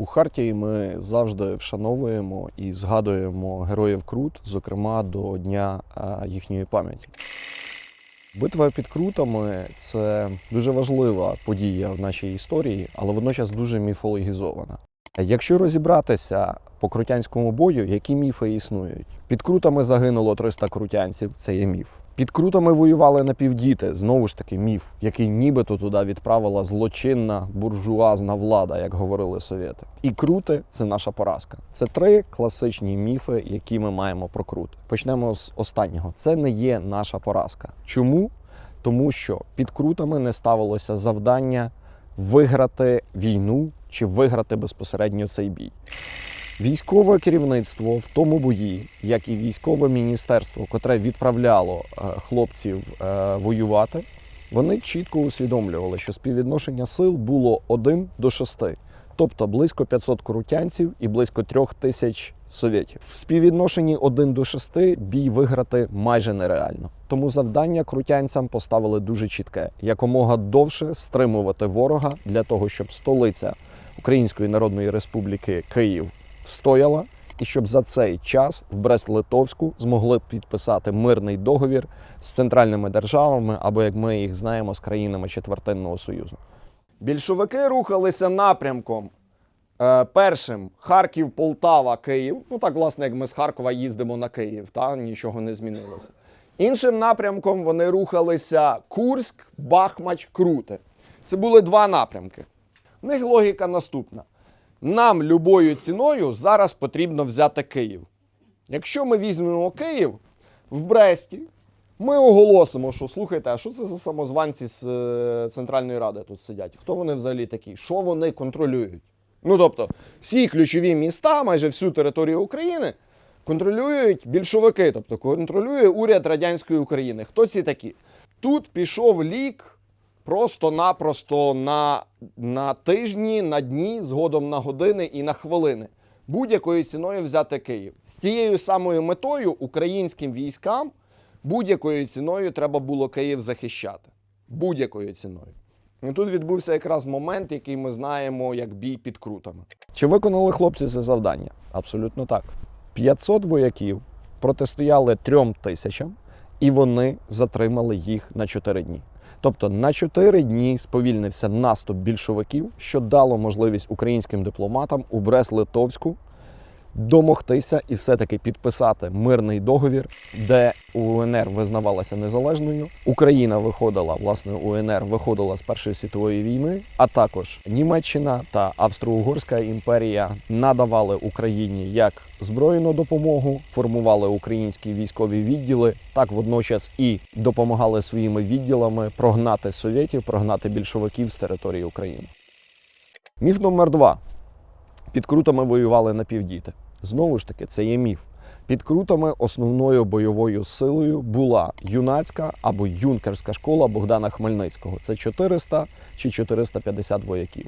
У Хартії ми завжди вшановуємо і згадуємо героїв Крут, зокрема до Дня їхньої пам'яті. Битва під Крутами це дуже важлива подія в нашій історії, але водночас дуже міфологізована. Якщо розібратися по крутянському бою, які міфи існують? Під крутами загинуло 300 крутянців, це є міф. Під крутами воювали напівдіти, знову ж таки, міф, який нібито туди відправила злочинна буржуазна влада, як говорили совєти. І крути це наша поразка. Це три класичні міфи, які ми маємо про крути. Почнемо з останнього. Це не є наша поразка. Чому? Тому що під крутами не ставилося завдання виграти війну чи виграти безпосередньо цей бій. Військове керівництво в тому бої, як і військове міністерство, котре відправляло е, хлопців е, воювати, вони чітко усвідомлювали, що співвідношення сил було 1 до 6, тобто близько 500 крутянців і близько 3 тисяч совєтів. В співвідношенні 1 до 6 бій виграти майже нереально. Тому завдання крутянцям поставили дуже чітке: якомога довше стримувати ворога для того, щоб столиця Української Народної Республіки Київ встояла, і щоб за цей час в Брест-Литовську змогли підписати мирний договір з центральними державами, або як ми їх знаємо, з країнами Четвертинного Союзу. Більшовики рухалися напрямком. Е, першим Харків, Полтава, Київ. Ну так, власне, як ми з Харкова їздимо на Київ, та нічого не змінилося. Іншим напрямком вони рухалися Курськ, Бахмач, Круте. Це були два напрямки. В них логіка наступна: нам любою ціною зараз потрібно взяти Київ. Якщо ми візьмемо Київ в Бресті, ми оголосимо, що слухайте, а що це за самозванці з е, Центральної Ради тут сидять? Хто вони взагалі такі? Що вони контролюють? Ну тобто, всі ключові міста, майже всю територію України контролюють більшовики, тобто контролює уряд радянської України. Хто ці такі? Тут пішов лік просто-напросто на, на тижні, на дні, згодом на години і на хвилини. Будь-якою ціною взяти Київ. З тією самою метою українським військам будь-якою ціною треба було Київ захищати. Будь-якою ціною. І тут відбувся якраз момент, який ми знаємо як бій під крутами. Чи виконали хлопці це завдання? Абсолютно так. 500 вояків протистояли трьом тисячам, і вони затримали їх на 4 дні. Тобто на 4 дні сповільнився наступ більшовиків, що дало можливість українським дипломатам у Брест-Литовську домогтися і все-таки підписати мирний договір, де УНР визнавалася незалежною. Україна виходила, власне, УНР виходила з Першої світової війни, а також Німеччина та Австро-Угорська імперія надавали Україні як збройну допомогу, формували українські військові відділи, так водночас і допомагали своїми відділами прогнати совєтів, прогнати більшовиків з території України. Міф номер два. Під крутами воювали напівдіти. Знову ж таки, це є міф. Під крутами основною бойовою силою була юнацька або юнкерська школа Богдана Хмельницького. Це 400 чи 450 вояків.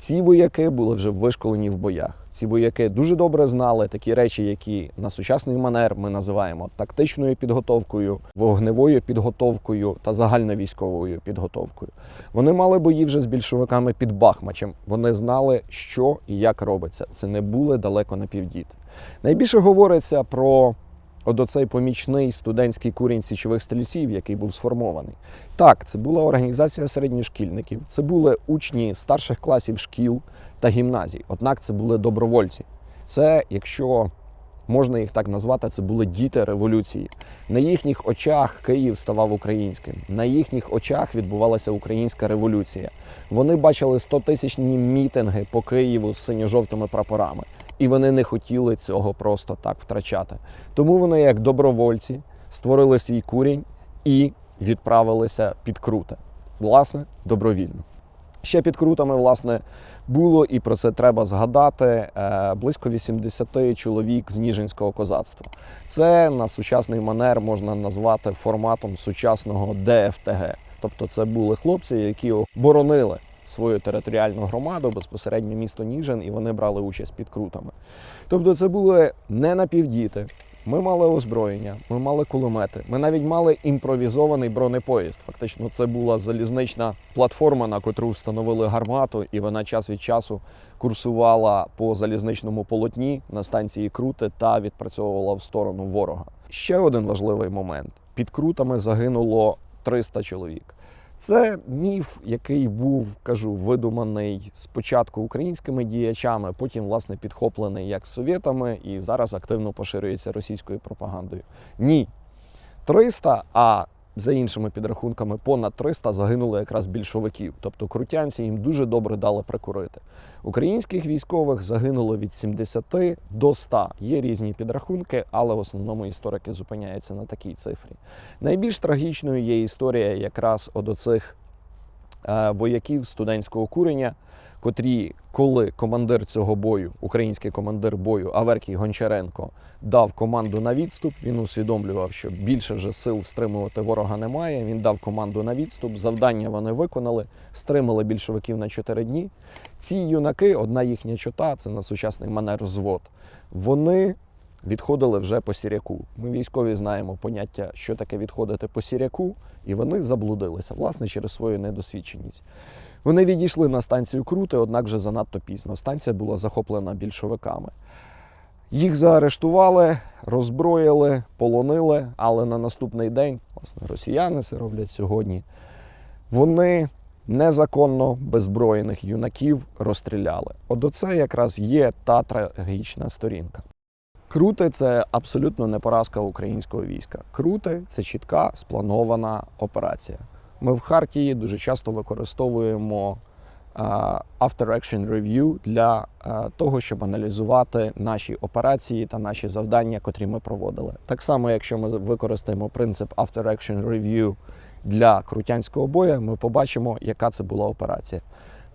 Ці вояки були вже вишколені в боях. Ці вояки дуже добре знали такі речі, які на сучасний манер ми називаємо тактичною підготовкою, вогневою підготовкою та загальновійськовою підготовкою. Вони мали бої вже з більшовиками під Бахмачем. Вони знали, що і як робиться. Це не були далеко напівдіти. Найбільше говориться про от оцей помічний студентський курінь січових стрільців, який був сформований. Так, це була організація середньошкільників, це були учні старших класів шкіл та гімназій. Однак це були добровольці. Це, якщо можна їх так назвати, це були діти революції. На їхніх очах Київ ставав українським. На їхніх очах відбувалася українська революція. Вони бачили 100-тисячні мітинги по Києву з синьо-жовтими прапорами. І вони не хотіли цього просто так втрачати. Тому вони, як добровольці, створили свій курінь і відправилися під круте. Власне, добровільно. Ще під крутами, власне, було, і про це треба згадати, е, близько 80 чоловік з Ніжинського козацтва. Це на сучасний манер можна назвати форматом сучасного ДФТГ. Тобто це були хлопці, які боронили свою територіальну громаду, безпосередньо місто Ніжин, і вони брали участь під крутами. Тобто це були не напівдіти, Ми мали озброєння, ми мали кулемети, ми навіть мали імпровізований бронепоїзд. Фактично, це була залізнична платформа, на котру встановили гармату, і вона час від часу курсувала по залізничному полотні на станції Крути та відпрацьовувала в сторону ворога. Ще один важливий момент: під крутами загинуло 300 чоловік. Це міф, який був, кажу, видуманий спочатку українськими діячами, потім, власне, підхоплений як совєтами і зараз активно поширюється російською пропагандою. Ні. 300, а за іншими підрахунками, понад 300 загинули якраз більшовиків. Тобто крутянці їм дуже добре дали прикурити. Українських військових загинуло від 70 до 100. Є різні підрахунки, але в основному історики зупиняються на такій цифрі. Найбільш трагічною є історія якраз от оцих вояків студентського курення, котрі, коли командир цього бою, український командир бою Аверкій Гончаренко, дав команду на відступ, він усвідомлював, що більше вже сил стримувати ворога немає. Він дав команду на відступ. Завдання вони виконали, стримали більшовиків на 4 дні. Ці юнаки, одна їхня чота, це на сучасний манер взвод. Вони відходили вже по сіряку. Ми військові знаємо поняття, що таке відходити по сіряку, і вони заблудилися, власне, через свою недосвідченість. Вони відійшли на станцію Крути, однак вже занадто пізно. Станція була захоплена більшовиками. Їх заарештували, роззброїли, полонили, але на наступний день, власне, росіяни це роблять сьогодні. Вони незаконно беззброєних юнаків розстріляли. От оце якраз є та трагічна сторінка. Крути це абсолютно не поразка українського війська. Крути це чітка спланована операція. Ми в Хартії дуже часто використовуємо а, After Action Review для того, щоб аналізувати наші операції та наші завдання, котрі ми проводили. Так само, якщо ми використаємо принцип After Action Review для крутянського бою, ми побачимо, яка це була операція.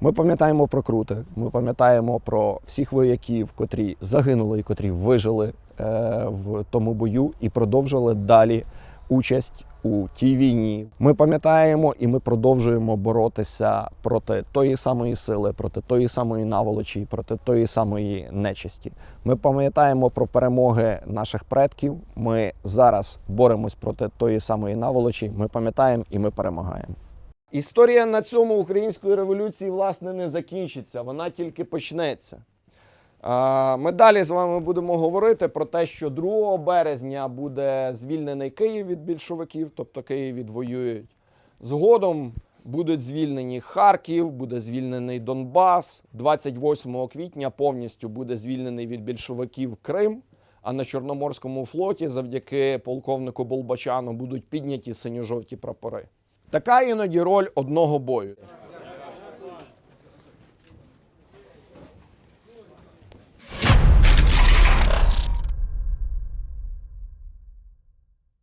Ми пам'ятаємо про крути, ми пам'ятаємо про всіх вояків, котрі загинули і котрі вижили е, в тому бою і продовжили далі участь у тій війні. Ми пам'ятаємо і ми продовжуємо боротися проти тої самої сили, проти тої самої наволочі, проти тої самої нечисті. Ми пам'ятаємо про перемоги наших предків. Ми зараз боремось проти тої самої наволочі. Ми пам'ятаємо і ми перемагаємо. Історія на цьому української революції власне не закінчиться, вона тільки почнеться. Ми далі з вами будемо говорити про те, що 2 березня буде звільнений Київ від більшовиків, тобто Київ відвоюють. Згодом будуть звільнені Харків, буде звільнений Донбас. 28 квітня повністю буде звільнений від більшовиків Крим. А на Чорноморському флоті, завдяки полковнику Болбачану, будуть підняті синьо-жовті прапори. Така іноді роль одного бою.